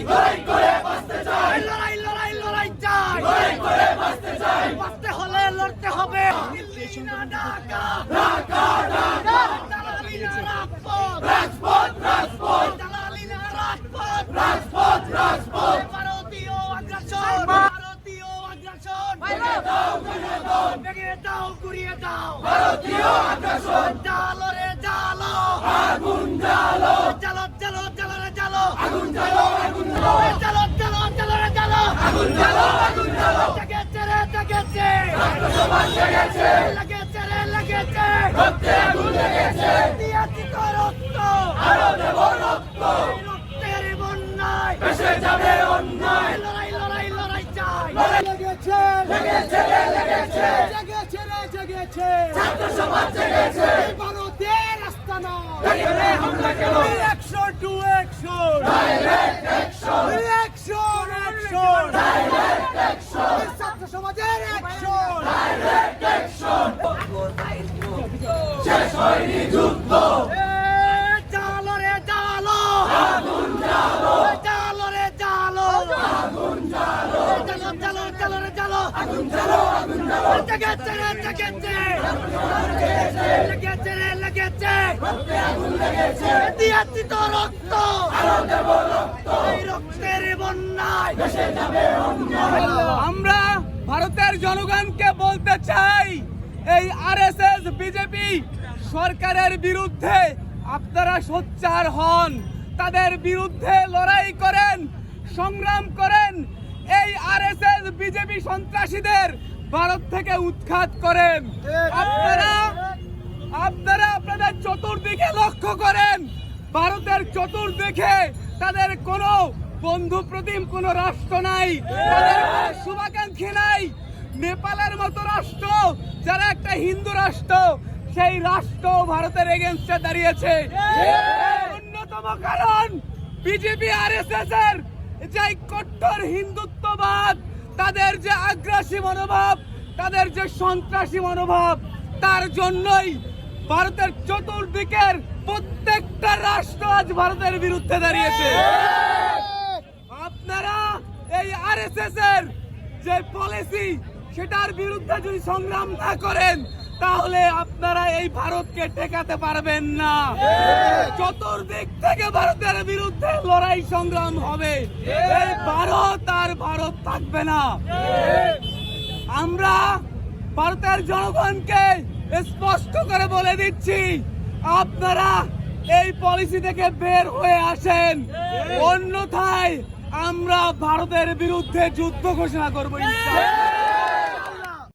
চাই লড়াই করে বাঁচতে চাই। লড়াই লড়াই লড়াই চাই। লড়াই করে বাঁচতে চাই। বাঁচতে হলে লড়তে হবে। দিল্লি না ঢাকা ঢাকা ঢাকা। দালালি না রাজপথ। রাজপথ রাজপথ। দালালি না রাজপথ। রাজপথ রাজপথ। ভারতীয় আগ্রাসন ভারতীয় আগ্রাসন। ভেঙে দাও ভেঙে দাও। ভেঙে দাও গুড়িয়ে দাও। ভারতীয় আগ্রাসন। জালো রে জালো। আগুন জালো জালো জালো জালো রে জালো। আগুন আগুন জ্বালাও আগুন জ্বালাও লেগেছে রে লেগেছে ছাত্র সমাজ লেগেছে লেগেছে রে লেগেছে রক্তে আগুন লেগেছে দিয়াছি তো রক্ত আরও দেব রক্ত রক্তের হামলা কেন 102 সমাজের অ্যাকশন ডাইরেক্ট অ্যাকশন শেষ হয়নি যুদ্ধ রে জালো আগুন জালো জালো রে তো রক্ত আরও দেব রক্ত রক্তের বন্যায় যাবে অন্যায় আমরা ভারতের জনগণকে বলতে চাই এই আরএসএস, বিজেপি সরকারের বিরুদ্ধে আপনারা সোচ্চার হন। তাদের বিরুদ্ধে লড়াই করেন, সংগ্রাম করেন। এই আরএসএস, বিজেপি সন্ত্রাসীদের ভারত থেকে উৎখাত করেন। আপনারা আপনারা আপনাদের চতুর্দিকে লক্ষ্য করেন। ভারতের চতুর্দিকে তাদের কোনো বন্ধু প্রতিম, কোনো রাষ্ট্র নাই। তাদের শুভাকাঙ্ক্ষী নাই। নেপালের মতো রাষ্ট্র যারা একটা হিন্দু রাষ্ট্র সেই রাষ্ট্র ভারতের এগেনস্টে দাঁড়িয়েছে। অন্যতম কারণ বিজেপি আর এস এস এর যে কট্টর হিন্দুত্ববাদ তাদের যে আগ্রাসী মনোভাব তাদের যে সন্ত্রাসী মনোভাব তার জন্যই ভারতের চতুর্দিকের প্রত্যেকটা রাষ্ট্র আজ ভারতের বিরুদ্ধে দাঁড়িয়েছে। আপনারা এই আর এস এস এর যে পলিসি সেটার বিরুদ্ধে যদি সংগ্রাম না করেন, তাহলে আপনারা এই ভারতকে টেকাতে পারবেন না। চতুর্দিক থেকে ভারতের বিরুদ্ধে লড়াই সংগ্রাম হবে। এই ভারত আর ভারত থাকবে না। আমরা ভারতের জনগণকে স্পষ্ট করে বলে দিচ্ছি, আপনারা এই পলিসি থেকে বের হয়ে আসেন। অন্যথায় আমরা ভারতের বিরুদ্ধে যুদ্ধ ঘোষণা করব।